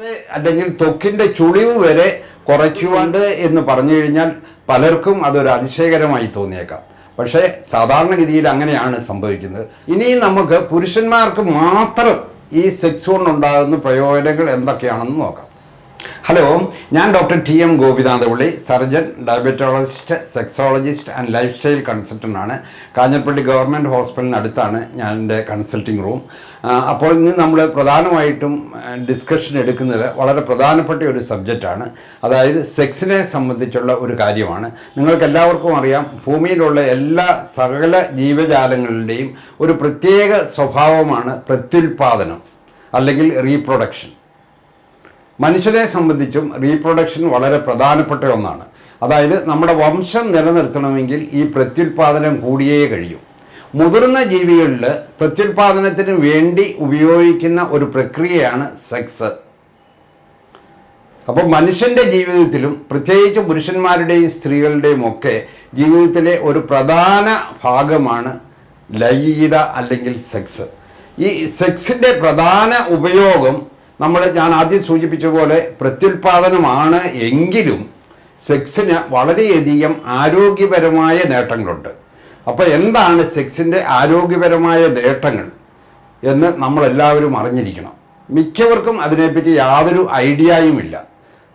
മുഖത്തെ അല്ലെങ്കിൽ തൊക്കിന്റെ ചുളിവ് വരെ കുറയ്ക്കുവാണ്ട് എന്ന് പറഞ്ഞു കഴിഞ്ഞാൽ പലർക്കും അതൊരു അതിശയകരമായി തോന്നിയേക്കാം. പക്ഷേ സാധാരണഗതിയിൽ അങ്ങനെയാണ് സംഭവിക്കുന്നത്. ഇനി നമുക്ക് പുരുഷന്മാർക്ക് മാത്രം ഈ സെക്സ് കൊണ്ടുണ്ടാകുന്ന പ്രയോജനങ്ങൾ എന്തൊക്കെയാണെന്ന് നോക്കാം. ഹലോ ഞാൻ doctor T M Gopinathapulli surgeon diabetologist sexologist and lifestyle consultant ആണ്. കാഞ്ഞിരപ്പള്ളി ഗവൺമെന്റ് ഹോസ്പിറ്റലിനടുത്താണ് ഞാൻ എന്റെ കൺസൾട്ടിംഗ് റൂം അപ്പോൾ ഇന്ന് നമ്മൾ പ്രധാനമായിട്ടും ഡിസ്കഷൻ എടുക്കുന്നത് വളരെ പ്രധാനപ്പെട്ട ഒരു സബ്ജക്റ്റാണ് അതായത് സെക്സിനെ സംബന്ധിച്ചുള്ള ഒരു കാര്യമാണ്. നിങ്ങൾക്ക് എല്ലാവർക്കും അറിയാം ഭൂമിയിലുള്ള എല്ലാ സകല ജീവജാലങ്ങളുടെയും ഒരു പ്രത്യേക സ്വഭാവമാണ് പ്രത്യുൽപാദനം അല്ലെങ്കിൽ റീപ്രൊഡക്ഷൻ മനുഷ്യനെ സംബന്ധിച്ചും റീപ്രൊഡക്ഷൻ വളരെ പ്രധാനപ്പെട്ട ഒന്നാണ്. അതായത് നമ്മുടെ വംശം നിലനിർത്തണമെങ്കിൽ ഈ പ്രത്യുൽപാദനം കൂടിയേ കഴിയൂ. മുതിർന്ന ജീവികളിൽ പ്രത്യുൽപാദനത്തിന് വേണ്ടി ഉപയോഗിക്കുന്ന ഒരു പ്രക്രിയയാണ് സെക്സ് അപ്പോൾ മനുഷ്യന്റെ ജീവിതത്തിലും പ്രത്യേകിച്ച് പുരുഷന്മാരുടെയും സ്ത്രീകളുടെയും ഒക്കെ ജീവിതത്തിലെ ഒരു പ്രധാന ഭാഗമാണ് ലൈംഗികത അല്ലെങ്കിൽ സെക്സ് ഈ സെക്സിന്റെ പ്രധാന ഉപയോഗം നമ്മൾ ഞാൻ ആദ്യം സൂചിപ്പിച്ച പോലെ പ്രത്യുൽപാദനമാണ് എങ്കിലും സെക്സിന് വളരെയധികം ആരോഗ്യപരമായ നേട്ടങ്ങളുണ്ട്. അപ്പോൾ എന്താണ് സെക്സിന്റെ ആരോഗ്യപരമായ നേട്ടങ്ങൾ എന്ന് നമ്മളെല്ലാവരും അറിഞ്ഞിരിക്കണം. മിക്കവർക്കും അതിനെപ്പറ്റി യാതൊരു ഐഡിയയുമില്ല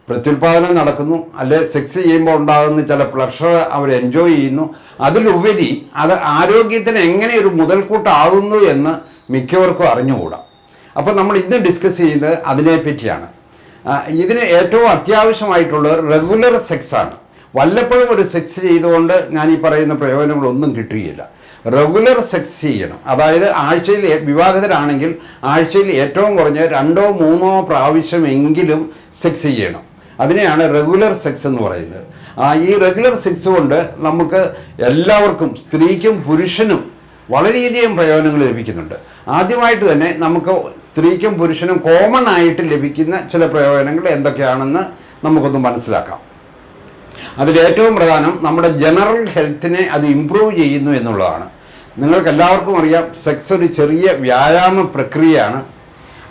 പ്രത്യുൽപാദനം നടക്കുന്നു അല്ലെ സെക്സ് ചെയ്യുമ്പോൾ ഉണ്ടാകുന്ന ചില പ്ലഷർ അവർ എൻജോയ് ചെയ്യുന്നു. അതിലുപരി അത് ആരോഗ്യത്തിന് എങ്ങനെ ഒരു മുതൽക്കൂട്ടാകുന്നു എന്ന് മിക്കവർക്കും അറിഞ്ഞുകൂടാ. അപ്പോൾ നമ്മൾ ഇന്ന് ഡിസ്കസ് ചെയ്യുന്നത് അതിനെപ്പറ്റിയാണ് ഇതിന് ഏറ്റവും അത്യാവശ്യമായിട്ടുള്ളത് റെഗുലർ സെക്സ് ആണ്. വല്ലപ്പോഴും ഒരു സെക്സ് ചെയ്തുകൊണ്ട് ഞാൻ ഈ പറയുന്ന പ്രയോജനങ്ങളൊന്നും കിട്ടുകയില്ല. റെഗുലർ സെക്സ് ചെയ്യണം. അതായത് ആഴ്ചയിൽ വിവാഹിതരാണെങ്കിൽ ആഴ്ചയിൽ ഏറ്റവും കുറഞ്ഞ രണ്ടോ മൂന്നോ പ്രാവശ്യമെങ്കിലും സെക്സ് ചെയ്യണം. അതിനെയാണ് റെഗുലർ സെക്സ് എന്ന് പറയുന്നത്. ഈ റെഗുലർ സെക്സ് കൊണ്ട് നമുക്ക് എല്ലാവർക്കും സ്ത്രീക്കും പുരുഷനും വളരെയധികം പ്രയോജനങ്ങൾ ലഭിക്കുന്നുണ്ട്. ആദ്യമായിട്ട് തന്നെ നമുക്ക് സ്ത്രീക്കും പുരുഷനും കോമൺ ആയിട്ട് ലഭിക്കുന്ന ചില പ്രയോജനങ്ങൾ എന്തൊക്കെയാണെന്ന് നമുക്കൊന്ന് മനസ്സിലാക്കാം. അതിലേറ്റവും പ്രധാനം നമ്മുടെ ജനറൽ ഹെൽത്തിനെ അത് ഇമ്പ്രൂവ് ചെയ്യുന്നു എന്നുള്ളതാണ്. നിങ്ങൾക്ക് എല്ലാവർക്കും അറിയാം സെക്സ് ഒരു ചെറിയ വ്യായാമ പ്രക്രിയയാണ്.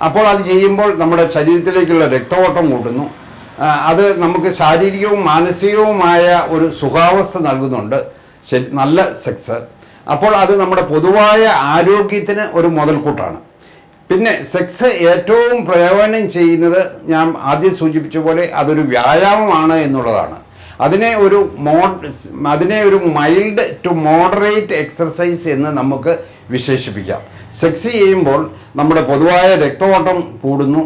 അപ്പോൾ അത് ചെയ്യുമ്പോൾ നമ്മുടെ ശരീരത്തിലേക്കുള്ള രക്തഓട്ടം കൂട്ടുന്നു. അത് നമുക്ക് ശാരീരികവും മാനസികവുമായ ഒരു സുഖാവസ്ഥ നൽകുന്നുണ്ട്. ശരി നല്ല സെക്സ് അപ്പോൾ അത് നമ്മുടെ പൊതുവായ ആരോഗ്യത്തിന് ഒരു മുതൽക്കൂട്ടാണ്. പിന്നെ സെക്സ് ഏറ്റവും പ്രയോജനം ചെയ്യുന്നത് ഞാൻ ആദ്യം സൂചിപ്പിച്ച പോലെ അതൊരു വ്യായാമമാണ് എന്നുള്ളതാണ്. അതിനെ ഒരു മോഡ് അതിനെ ഒരു മൈൽഡ് ടു മോഡറേറ്റ് എക്സർസൈസ് എന്ന് നമുക്ക് വിശേഷിപ്പിക്കാം. സെക്സ് ചെയ്യുമ്പോൾ നമ്മുടെ പൊതുവായ രക്തഓട്ടം കൂടുന്നു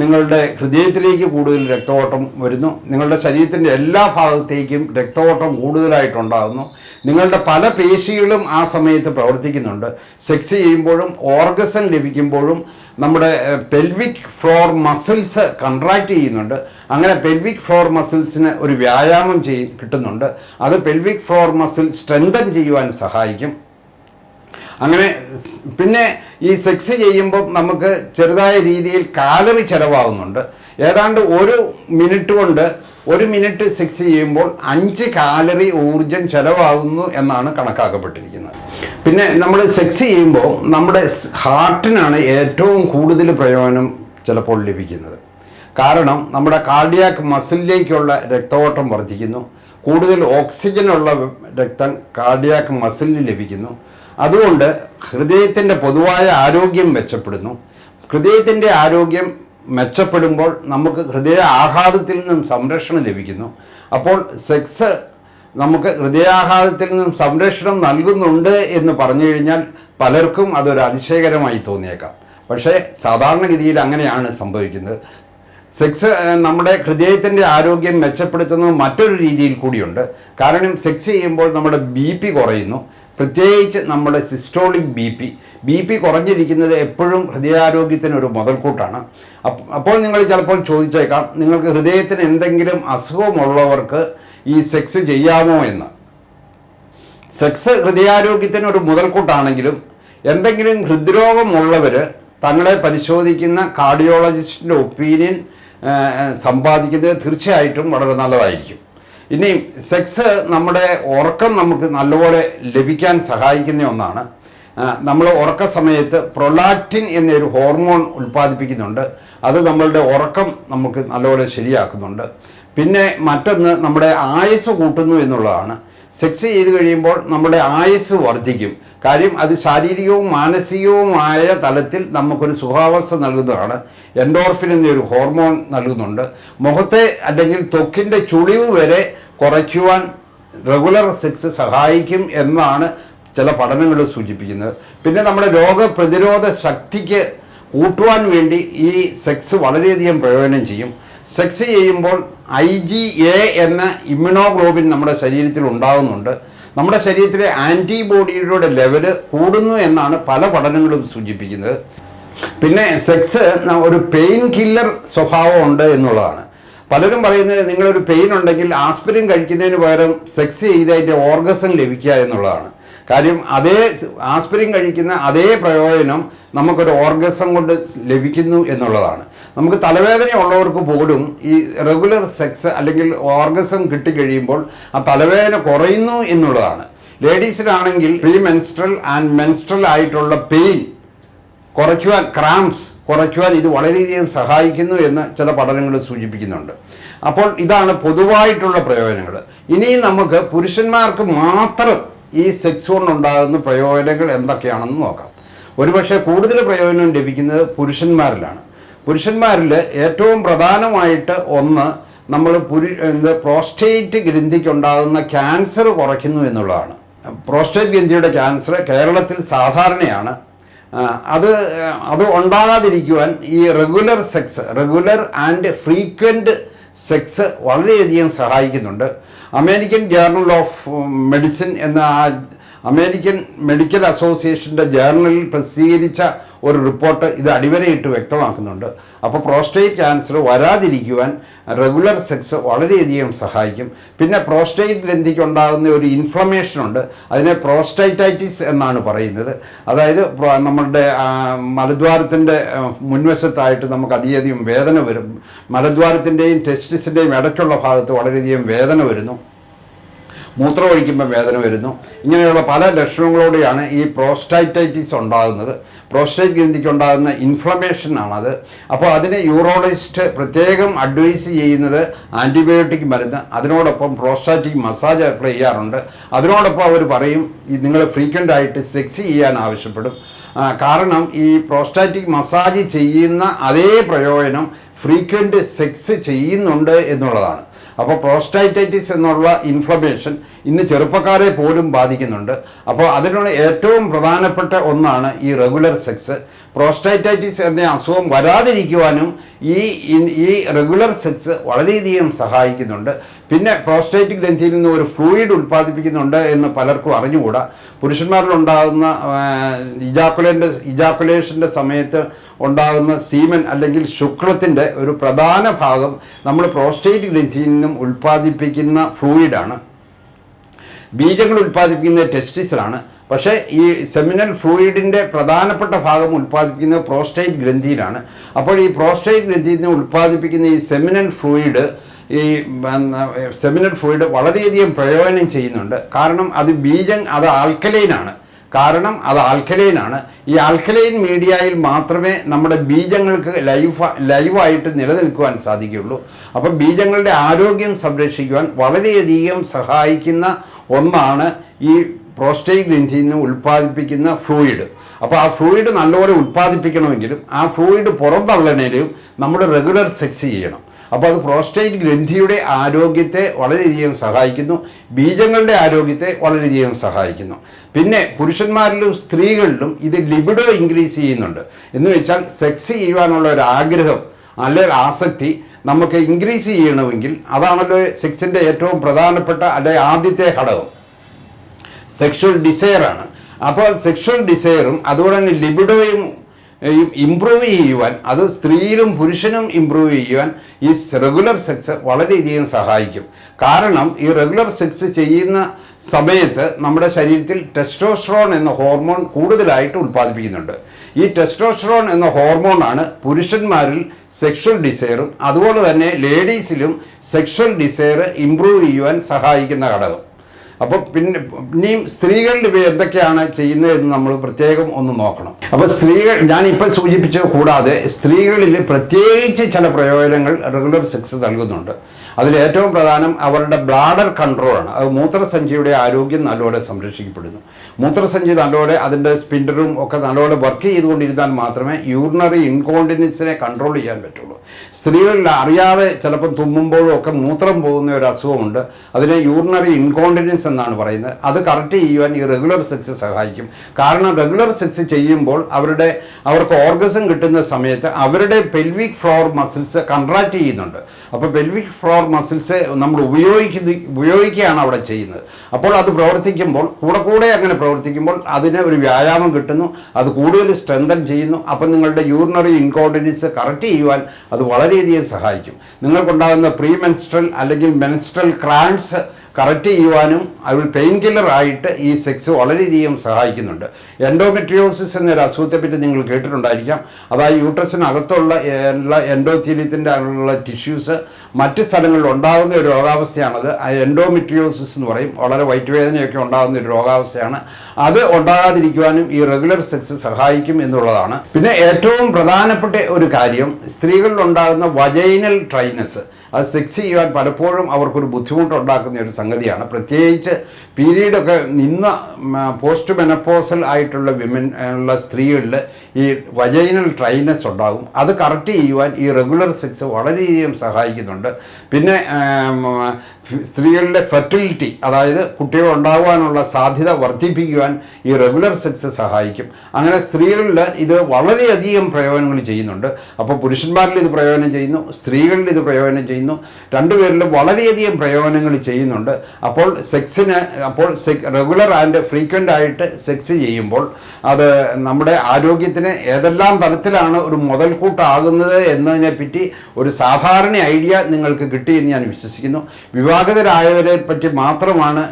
നിങ്ങളുടെ ഹൃദയത്തിലേക്ക് കൂടുതൽ രക്തഓട്ടം വരുന്നു നിങ്ങളുടെ ശരീരത്തിന്റെ എല്ലാ ഭാഗത്തേക്കും രക്തഓട്ടം കൂടുതലായിട്ടുണ്ടാകുന്നു നിങ്ങളുടെ പല പേശികളും ആ സമയത്ത് പ്രവർത്തിക്കുന്നുണ്ട്. സെക്സ് ചെയ്യുമ്പോഴും ഓർഗസം ലഭിക്കുമ്പോഴും നമ്മുടെ പെൽവിക് ഫ്ലോർ മസിൽസ് കൺട്രാക്ട് ചെയ്യുന്നുണ്ട്. അങ്ങനെ പെൽവിക് ഫ്ലോർ മസിൽസിന് ഒരു വ്യായാമം ചെയ് കിട്ടുന്നുണ്ട്. അത് പെൽവിക് ഫ്ലോർ മസിൽ സ്ട്രെങ്തൻ ചെയ്യുവാൻ സഹായിക്കും. അങ്ങനെ പിന്നെ ഈ സെക്സ് ചെയ്യുമ്പോൾ നമുക്ക് ചെറുതായ രീതിയിൽ കാലറി ചിലവാകുന്നുണ്ട്. ഏതാണ്ട് ഒരു മിനിറ്റ് കൊണ്ട് ഒരു മിനിറ്റ് സെക്സ് ചെയ്യുമ്പോൾ അഞ്ച് കാലറി ഊർജം ചെലവാകുന്നു എന്നാണ് കണക്കാക്കപ്പെട്ടിരിക്കുന്നത്. പിന്നെ നമ്മൾ സെക്സ് ചെയ്യുമ്പോൾ നമ്മുടെ ഹാർട്ടിനാണ് ഏറ്റവും കൂടുതൽ പ്രയോജനം ചിലപ്പോൾ ലഭിക്കുന്നത്. കാരണം നമ്മുടെ കാർഡിയാക് മസിലിലേക്കുള്ള രക്തഓട്ടം വർദ്ധിക്കുന്നു. കൂടുതൽ ഓക്സിജനുള്ള രക്തം കാർഡിയാക് മസിലിന് ലഭിക്കുന്നു. അതുകൊണ്ട് ഹൃദയത്തിന്റെ പൊതുവായ ആരോഗ്യം മെച്ചപ്പെടുന്നു. ഹൃദയത്തിന്റെ ആരോഗ്യം മെച്ചപ്പെടുമ്പോൾ നമുക്ക് ഹൃദയ ആഘാതത്തിൽ നിന്നും സംരക്ഷണം ലഭിക്കുന്നു. അപ്പോൾ സെക്സ് നമുക്ക് ഹൃദയാഘാതത്തിൽ നിന്നും സംരക്ഷണം നൽകുന്നുണ്ട് എന്ന് പറഞ്ഞു കഴിഞ്ഞാൽ പലർക്കും അതൊരു അതിശയകരമായി തോന്നിയേക്കാം. പക്ഷേ സാധാരണഗതിയിൽ അങ്ങനെയാണ് സംഭവിക്കുന്നത്. സെക്സ് നമ്മുടെ ഹൃദയത്തിന്റെ ആരോഗ്യം മെച്ചപ്പെടുത്തുന്നത് മറ്റൊരു രീതിയിൽ കൂടിയുണ്ട്. കാരണം സെക്സ് ചെയ്യുമ്പോൾ നമ്മുടെ ബി പി കുറയുന്നു. പ്രത്യേകിച്ച് നമ്മുടെ systolic B P. B P കുറഞ്ഞിരിക്കുന്നത് എപ്പോഴും ഹൃദയാരോഗ്യത്തിനൊരു മുതൽക്കൂട്ടാണ്. അപ്പോൾ നിങ്ങൾ ചിലപ്പോൾ ചോദിച്ചേക്കാം നിങ്ങൾക്ക് ഹൃദയത്തിന് എന്തെങ്കിലും അസുഖമുള്ളവർക്ക് ഈ സെക്സ് ചെയ്യാമോ എന്ന്. സെക്സ് ഹൃദയാരോഗ്യത്തിന് ഒരു മുതൽക്കൂട്ടാണെങ്കിലും എന്തെങ്കിലും ഹൃദ്രോഗമുള്ളവർ തങ്ങളെ പരിശോധിക്കുന്ന കാർഡിയോളജിസ്റ്റിന്റെ ഒപ്പീനിയൻ സമ്പാദിക്കുന്നത് തീർച്ചയായിട്ടും വളരെ നല്ലതായിരിക്കും. ഇനി സെക്സ് നമ്മുടെ ഉറക്കം നമുക്ക് നല്ലപോലെ ലഭിക്കാൻ സഹായിക്കുന്ന ഒന്നാണ്. നമ്മൾ ഉറക്ക സമയത്ത് പ്രൊലാക്റ്റിൻ എന്നൊരു ഹോർമോൺ ഉൽപ്പാദിപ്പിക്കുന്നുണ്ട്. അത് നമ്മളുടെ ഉറക്കം നമുക്ക് നല്ലപോലെ ശരിയാക്കുന്നുണ്ട്. പിന്നെ മറ്റൊന്ന് നമ്മുടെ ആയുസ് കൂട്ടുന്നു എന്നുള്ളതാണ്. സെക്സ് ചെയ്ത് കഴിയുമ്പോൾ നമ്മുടെ ആയുസ് വർദ്ധിക്കും. കാര്യം അത് ശാരീരികവും മാനസികവുമായ തലത്തിൽ നമുക്കൊരു സുഖാവസ്ഥ നൽകുന്നതാണ്. എൻഡോർഫിൻ എന്നൊരു ഹോർമോൺ നൽകുന്നുണ്ട്. മുഖത്തെ അല്ലെങ്കിൽ ത്വക്കിന്റെ ചുളിവ് വരെ കുറയ്ക്കുവാൻ റെഗുലർ സെക്സ് സഹായിക്കും എന്നാണ് ചില പഠനങ്ങൾ സൂചിപ്പിക്കുന്നത്. പിന്നെ നമ്മുടെ രോഗപ്രതിരോധ ശക്തിക്ക് കൂട്ടുവാൻ വേണ്ടി ഈ സെക്സ് വളരെയധികം പ്രയോജനം ചെയ്യും. സെക്സ് ചെയ്യുമ്പോൾ ഐ ജി എ എന്ന ഇമ്മ്യൂണോഗ്ലോബിൻ നമ്മുടെ ശരീരത്തിൽ ഉണ്ടാകുന്നുണ്ട്. നമ്മുടെ ശരീരത്തിലെ ആന്റിബോഡിയുടെ ലെവൽ കൂടുന്നു എന്നാണ് പല പഠനങ്ങളും സൂചിപ്പിക്കുന്നത്. പിന്നെ സെക്സ് ഒരു പെയിൻ കില്ലർ സ്വഭാവം ഉണ്ട് എന്നുള്ളതാണ്. പലരും പറയുന്നത് നിങ്ങളൊരു പെയിൻ ഉണ്ടെങ്കിൽ ആസ്പിരിൻ കഴിക്കുന്നതിന് പകരം സെക്സ് ചെയ്ത് അതിന്റെ ഓർഗസം ലഭിക്കുക എന്നുള്ളതാണ്. കാര്യം അതേ ആസ്പിരിൻ കഴിക്കുന്ന അതേ പ്രയോജനം നമുക്കൊരു ഓർഗസം കൊണ്ട് ലഭിക്കുന്നു എന്നുള്ളതാണ്. നമുക്ക് തലവേദന ഉള്ളവർക്ക് പോലും ഈ റെഗുലർ സെക്സ് അല്ലെങ്കിൽ ഓർഗസം കിട്ടിക്കഴിയുമ്പോൾ ആ തലവേദന കുറയുന്നു എന്നുള്ളതാണ്. ലേഡീസിനാണെങ്കിൽ പ്രീ മെൻസ്ട്രൽ ആൻഡ് മെൻസ്ട്രൽ ആയിട്ടുള്ള പെയിൻ കുറയ്ക്കുവാൻ ക്രാംസ് കുറയ്ക്കുവാൻ ഇത് വളരെയധികം സഹായിക്കുന്നു എന്ന് ചില പഠനങ്ങൾ സൂചിപ്പിക്കുന്നുണ്ട്. അപ്പോൾ ഇതാണ് പൊതുവായിട്ടുള്ള പ്രയോജനങ്ങൾ. ഇനിയും നമുക്ക് പുരുഷന്മാർക്ക് മാത്രം ഈ സെക്സ് കൊണ്ടുണ്ടാകുന്ന പ്രയോജനങ്ങൾ എന്തൊക്കെയാണെന്ന് നോക്കാം. ഒരുപക്ഷെ കൂടുതൽ പ്രയോജനം ലഭിക്കുന്നത് പുരുഷന്മാരിലാണ്. പുരുഷന്മാരിൽ ഏറ്റവും പ്രധാനമായിട്ട് ഒന്ന് നമ്മൾ പുരു പ്രോസ്റ്റേറ്റ് ഗ്രന്ഥിക്കുണ്ടാകുന്ന ക്യാൻസർ കുറയ്ക്കുന്നു എന്നുള്ളതാണ്. പ്രോസ്റ്റേറ്റ് ഗ്രന്ഥിയുടെ ക്യാൻസർ കേരളത്തിൽ സാധാരണയാണ്. അത് അത് ഉണ്ടാകാതിരിക്കുവാൻ ഈ regular sex regular and frequent sex വളരെയധികം സഹായിക്കുന്നുണ്ട്. അമേരിക്കൻ ജേർണൽ ഓഫ് മെഡിസിൻ എന്ന ആ അമേരിക്കൻ മെഡിക്കൽ അസോസിയേഷന്റെ ജേർണലിൽ പ്രസിദ്ധീകരിച്ച ഒരു റിപ്പോർട്ട് ഇത് അടിവരയിട്ട് വ്യക്തമാക്കുന്നുണ്ട്. അപ്പോൾ പ്രോസ്റ്റേറ്റ് ക്യാൻസർ വരാതിരിക്കുവാൻ റെഗുലർ സെക്സ് വളരെയധികം സഹായിക്കും. പിന്നെ പ്രോസ്റ്റേറ്റ് ഗ്രന്ഥിക്ക് ഉണ്ടാകുന്ന ഒരു ഇൻഫ്ലമേഷൻ ഉണ്ട്. അതിനെ പ്രോസ്റ്റൈറ്റൈറ്റിസ് എന്നാണ് പറയുന്നത്. അതായത് നമ്മളുടെ മലദ്വാരത്തിന്റെ മുൻവശത്തായിട്ട് നമുക്ക് അതിയധികം വേദന വരും. മലദ്വാരത്തിന്റെയും ടെസ്റ്റിസിന്റെയും ഇടയ്ക്കുള്ള ഭാഗത്ത് വളരെയധികം വേദന വരുന്നു. മൂത്രം ഒഴിക്കുമ്പോൾ വേദന വരുന്നു. ഇങ്ങനെയുള്ള പല ലക്ഷണങ്ങളോടെയാണ് ഈ പ്രോസ്റ്റൈറ്റൈറ്റിസ് ഉണ്ടാകുന്നത്. പ്രോസ്റ്റേറ്റ് ഗ്രന്ഥിക്ക് ഉണ്ടാകുന്ന ഇൻഫ്ലമേഷൻ ആണത്. അപ്പോൾ അതിന് യൂറോളജിസ്റ്റ് പ്രത്യേകം അഡ്വൈസ് ചെയ്യുന്നത് ആന്റിബയോട്ടിക് മരുന്ന്. അതിനോടൊപ്പം പ്രോസ്റ്റാറ്റിക് മസാജ് അപ്ലൈ ചെയ്യാറുണ്ട്. അതിനോടൊപ്പം അവർ പറയും നിങ്ങൾ ഫ്രീക്വന്റ് ആയിട്ട് സെക്സ് ചെയ്യാൻ ആവശ്യപ്പെടും. കാരണം ഈ പ്രോസ്റ്റാറ്റിക് മസാജ് ചെയ്യുന്ന അതേ പ്രയോജനം ഫ്രീക്വന്റ് സെക്സ് ചെയ്യുന്നുണ്ട് എന്നുള്ളതാണ്. അപ്പോൾ പ്രോസ്റ്റൈറ്റൈറ്റിസ് എന്നുള്ള ഇൻഫ്ലമേഷൻ ഇന്ന് ചെറുപ്പക്കാരെ പോലും ബാധിക്കുന്നുണ്ട്. അപ്പോൾ അതിനുള്ള ഏറ്റവും പ്രധാനപ്പെട്ട ഒന്നാണ് ഈ റെഗുലർ സെക്സ് പ്രോസ്റ്റൈറ്റൈറ്റിസ് എന്ന അസുഖം വരാതിരിക്കുവാനും ഈ ഈ റെഗുലർ സെക്സ് വളരെയധികം സഹായിക്കുന്നുണ്ട്. പിന്നെ പ്രോസ്റ്റേറ്റ് ഗ്രന്ഥിയിൽ നിന്ന് ഒരു ഫ്ലൂയിഡ് ഉൽപ്പാദിപ്പിക്കുന്നുണ്ട് എന്ന് പലർക്കും അറിഞ്ഞുകൂടാ. പുരുഷന്മാരിലുണ്ടാകുന്ന ഇജാക്കുലേന്റെ ഇജാക്കുലേഷന്റെ സമയത്ത് ഉണ്ടാകുന്ന സീമൻ അല്ലെങ്കിൽ ശുക്ലത്തിന്റെ ഒരു പ്രധാന ഭാഗം നമ്മൾ പ്രോസ്റ്റേറ്റ് ഗ്രന്ഥിയിൽ നിന്നും ഉൽപ്പാദിപ്പിക്കുന്ന ഫ്ലൂയിഡാണ് ബീജങ്ങൾ ഉൽപ്പാദിപ്പിക്കുന്ന ടെസ്റ്റിസിലാണ് പക്ഷേ ഈ സെമിനൽ ഫ്ലൂയിഡിന്റെ പ്രധാനപ്പെട്ട ഭാഗം ഉൽപ്പാദിപ്പിക്കുന്നത് പ്രോസ്റ്റേറ്റ് ഗ്രന്ഥിയിലാണ്. അപ്പോൾ ഈ പ്രോസ്റ്റേറ്റ് ഗ്രന്ഥിയിൽ നിന്ന് ഉൽപ്പാദിപ്പിക്കുന്ന ഈ സെമിനൽ ഫ്ലൂയിഡ് ഈ സെമിനൽ ഫ്ലൂയിഡ് വളരെയധികം പ്രയോജനം ചെയ്യുന്നുണ്ട്. കാരണം അത് ബീജം അത് ആൽക്കലൈനാണ് കാരണം അത് ആൽക്കലൈനാണ് ഈ ആൽക്കലൈൻ മീഡിയയിൽ മാത്രമേ നമ്മുടെ ബീജങ്ങൾക്ക് ലൈഫ് ലൈവായിട്ട് നിലനിൽക്കുവാൻ സാധിക്കുകയുള്ളൂ. അപ്പോൾ ബീജങ്ങളുടെ ആരോഗ്യം സംരക്ഷിക്കുവാൻ വളരെയധികം സഹായിക്കുന്ന ഒന്നാണ് ഈ പ്രോസ്റ്റേറ്റ് ഗ്രന്ഥിയിൽ നിന്ന് ഉൽപ്പാദിപ്പിക്കുന്ന ഫ്ലൂയിഡ് അപ്പോൾ ആ ഫ്ലൂയിഡ് നല്ലപോലെ ഉൽപ്പാദിപ്പിക്കണമെങ്കിലും ആ ഫ്ലൂയിഡ് പുറന്തള്ളണേലും നമ്മുടെ റെഗുലർ സെക്സ് ചെയ്യണം. അപ്പോൾ അത് പ്രോസ്റ്റേറ്റ് ഗ്രന്ഥിയുടെ ആരോഗ്യത്തെ വളരെയധികം സഹായിക്കുന്നു. ബീജങ്ങളുടെ ആരോഗ്യത്തെ വളരെയധികം സഹായിക്കുന്നു. പിന്നെ പുരുഷന്മാരിലും സ്ത്രീകളിലും ഇത് ലിബിഡോ ഇൻക്രീസ് ചെയ്യുന്നുണ്ട്. എന്ന് വെച്ചാൽ സെക്സ് ചെയ്യുവാനുള്ള ഒരു ആഗ്രഹം അല്ലെങ്കിൽ ആസക്തി നമുക്ക് ഇൻക്രീസ് ചെയ്യണമെങ്കിൽ അതാണല്ലോ സെക്സിന്റെ ഏറ്റവും പ്രധാനപ്പെട്ട അല്ലെങ്കിൽ ആദ്യത്തെ ഘടകം. സെക്ഷൽ ഡിസയറാണ്. അപ്പോൾ സെക്ഷൽ ഡിസയറും അതുപോലെ തന്നെ ലിബിഡോയും ഇമ്പ്രൂവ് ചെയ്യുവാൻ അത് സ്ത്രീയിലും പുരുഷനും ഇമ്പ്രൂവ് ചെയ്യുവാൻ ഈ റെഗുലർ സെക്സ് വളരെയധികം സഹായിക്കും. കാരണം ഈ റെഗുലർ സെക്സ് ചെയ്യുന്ന സമയത്ത് നമ്മുടെ ശരീരത്തിൽ ടെസ്റ്റോസ്ട്രോൺ എന്ന ഹോർമോൺ കൂടുതലായിട്ട് ഉൽപ്പാദിപ്പിക്കുന്നുണ്ട്. ഈ ടെസ്റ്റോസ്ട്രോൺ എന്ന ഹോർമോണാണ് പുരുഷന്മാരിൽ സെക്ഷൽ ഡിസയറും അതുപോലെ തന്നെ ലേഡീസിലും സെക്ഷൽ ഡിസയർ ഇമ്പ്രൂവ് ചെയ്യുവാൻ സഹായിക്കുന്ന ഘടകം. അപ്പോൾ പിന്നെ ഇനിയും സ്ത്രീകളുടെ ഇവ എന്തൊക്കെയാണ് ചെയ്യുന്നതെന്ന് നമ്മൾ പ്രത്യേകം ഒന്ന് നോക്കണം. അപ്പോൾ സ്ത്രീകൾ ഞാൻ ഇപ്പോൾ സൂചിപ്പിച്ചത് കൂടാതെ സ്ത്രീകളിൽ പ്രത്യേകിച്ച് ചില പ്രയോജനങ്ങൾ റെഗുലർ സെക്സ് നൽകുന്നുണ്ട്. അതിൽ ഏറ്റവും പ്രധാനം അവരുടെ ബ്ലാഡർ കൺട്രോളാണ് അത് മൂത്രസഞ്ചിയുടെ ആരോഗ്യം നല്ലപോലെ സംരക്ഷിക്കപ്പെടുന്നു. മൂത്രസഞ്ചി നല്ലപോലെ അതിന്റെ സ്പിൻഡറും ഒക്കെ നല്ലപോലെ വർക്ക് ചെയ്തുകൊണ്ടിരുന്നാൽ മാത്രമേ യൂറിനറി ഇൻകോണ്ടിനൻസിനെ കൺട്രോൾ ചെയ്യാൻ പറ്റുള്ളൂ. സ്ത്രീകളിൽ അറിയാതെ ചിലപ്പോൾ തുമ്മുമ്പോഴും ഒക്കെ മൂത്രം പോകുന്ന ഒരു അസുഖമുണ്ട്. അതിനെ യൂറിനറി ഇൻകോണ്ടിനൻസ് എന്നാണ് പറയുന്നത്. അത് കറക്റ്റ് ചെയ്യുവാൻ ഈ റെഗുലർ സെക്സ് സഹായിക്കും. കാരണം റെഗുലർ സെക്സ് ചെയ്യുമ്പോൾ അവരുടെ അവർക്ക് ഓർഗസം കിട്ടുന്ന സമയത്ത് അവരുടെ പെൽവിക് ഫ്ലോർ മസിൽസ് കൺട്രാക്ട് ചെയ്യുന്നുണ്ട്. അപ്പോൾ പെൽവിക് ഫ്ലോർ മസിൽസ് നമ്മൾ ഉപയോഗിക്കുന്ന ഉപയോഗിക്കുകയാണ് അവിടെ ചെയ്യുന്നത്. അപ്പോൾ അത് പ്രവർത്തിക്കുമ്പോൾ കൂടെ കൂടെ അങ്ങനെ പ്രവർത്തിക്കുമ്പോൾ അതിന് ഒരു വ്യായാമം കിട്ടുന്നു അത് കൂടുതൽ സ്ട്രെങ്തൻ ചെയ്യുന്നു. അപ്പം നിങ്ങളുടെ യൂറിനറി ഇൻകോർഡിനൻസ് കറക്റ്റ് ചെയ്യുവാൻ അത് വളരെയധികം സഹായിക്കും. നിങ്ങൾക്കുണ്ടാകുന്ന പ്രീ മെൻസ്ട്രൽ അല്ലെങ്കിൽ മെൻസ്ട്രൽ ക്രാംസ് കറക്റ്റ് ചെയ്യുവാനും അതിൽ പെയിൻ കില്ലർ ആയിട്ട് ഈ സെക്സ് വളരെയധികം സഹായിക്കുന്നുണ്ട്. എൻഡോമെട്രിയോസിസ് എന്നൊരു അസുഖത്തെപ്പറ്റി നിങ്ങൾ കേട്ടിട്ടുണ്ടായിരിക്കാം. അതായത് യൂട്രസിനകത്തുള്ള എല്ലാ എൻഡോത്തീലിയത്തിന്റെ ഉള്ള ടിഷ്യൂസ് മറ്റ് സ്ഥലങ്ങളിൽ ഉണ്ടാകുന്ന ഒരു രോഗാവസ്ഥയാണത്. എൻഡോമെട്രിയോസിസ് എന്ന് പറയും. വളരെ വയറ്റുവേദനയൊക്കെ ഉണ്ടാകുന്ന ഒരു രോഗാവസ്ഥയാണ്. അത് ഉണ്ടാകാതിരിക്കുവാനും ഈ റെഗുലർ സെക്സ് സഹായിക്കും എന്നുള്ളതാണ്. പിന്നെ ഏറ്റവും പ്രധാനപ്പെട്ട ഒരു കാര്യം സ്ത്രീകളിൽ ഉണ്ടാകുന്ന വജൈനൽ ട്രൈനസ്. അത് സെക്സ് ചെയ്യാൻ പലപ്പോഴും അവർക്കൊരു ബുദ്ധിമുട്ടുണ്ടാക്കുന്ന ഒരു സംഗതിയാണ്. പ്രത്യേകിച്ച് പീരീഡൊക്കെ നിന്ന പോസ്റ്റ് മെനപ്പോസൽ ആയിട്ടുള്ള വിമൻ ഉള്ള സ്ത്രീകളിൽ ഈ വജൈനൽ ട്രൈനസ് ഉണ്ടാകും. അത് കറക്റ്റ് ചെയ്യുവാൻ ഈ റെഗുലർ സെക്സ് വളരെയധികം സഹായിക്കുന്നുണ്ട്. പിന്നെ സ്ത്രീകളുടെ ഫെർട്ടിലിറ്റി അതായത് കുട്ടികൾ ഉണ്ടാകുവാനുള്ള സാധ്യത വർദ്ധിപ്പിക്കുവാൻ ഈ റെഗുലർ സെക്സ് സഹായിക്കും. അങ്ങനെ സ്ത്രീകളിൽ ഇത് വളരെയധികം പ്രയോജനങ്ങൾ ചെയ്യുന്നുണ്ട്. അപ്പോൾ പുരുഷന്മാരിൽ ഇത് പ്രയോജനം ചെയ്യുന്നു സ്ത്രീകളിൽ ഇത് പ്രയോജനം ചെയ്യുന്നു രണ്ടുപേരിലും വളരെയധികം പ്രയോജനങ്ങൾ ചെയ്യുന്നുണ്ട്. അപ്പോൾ സെക്സിന് അപ്പോൾ റെഗുലർ ആൻഡ് ഫ്രീക്വന്റ് ആയിട്ട് സെക്സ് ചെയ്യുമ്പോൾ അത് നമ്മുടെ ആരോഗ്യത്തിന് ഏതെല്ലാം തരത്തിലാണ് ഒരു മുതൽക്കൂട്ടാകുന്നത് എന്നതിനെ പറ്റി ഒരു സാധാരണ ഐഡിയ നിങ്ങൾക്ക് കിട്ടിയെന്ന് ഞാൻ വിശ്വസിക്കുന്നു. വിവാഹിതരായവരെ പറ്റി മാത്രമാണ്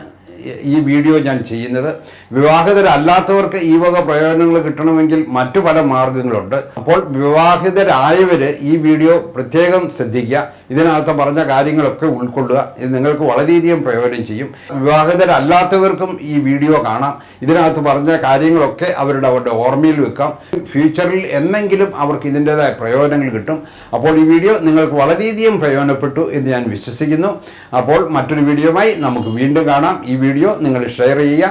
ഈ വീഡിയോ ഞാൻ ചെയ്യുന്നത് വിവാഹിതരല്ലാത്തവർക്ക് ഈ വക പ്രയോജനങ്ങൾ കിട്ടണമെങ്കിൽ മറ്റു പല മാർഗങ്ങളുണ്ട്. അപ്പോൾ വിവാഹിതരായവർ ഈ വീഡിയോ പ്രത്യേകം ശ്രദ്ധിക്കുക. ഇതിനകത്ത് പറഞ്ഞ കാര്യങ്ങളൊക്കെ ഉൾക്കൊള്ളുക. ഇത് നിങ്ങൾക്ക് വളരെയധികം പ്രയോജനം ചെയ്യും. വിവാഹിതരല്ലാത്തവർക്കും ഈ വീഡിയോ കാണാം. ഇതിനകത്ത് പറഞ്ഞ കാര്യങ്ങളൊക്കെ അവരുടെ അവരുടെ ഓർമ്മയിൽ വെക്കാം. ഫ്യൂച്ചറിൽ എന്നെങ്കിലും അവർക്ക് ഇതിന്റെതായ പ്രയോജനങ്ങൾ കിട്ടും. അപ്പോൾ ഈ വീഡിയോ നിങ്ങൾക്ക് വളരെയധികം പ്രയോജനപ്പെട്ടു എന്ന് ഞാൻ വിശ്വസിക്കുന്നു. അപ്പോൾ മറ്റൊരു വീഡിയോയുമായി നമുക്ക് വീണ്ടും കാണാം. ഈ വീഡിയോ നിങ്ങൾ ഷെയർ ചെയ്യുക.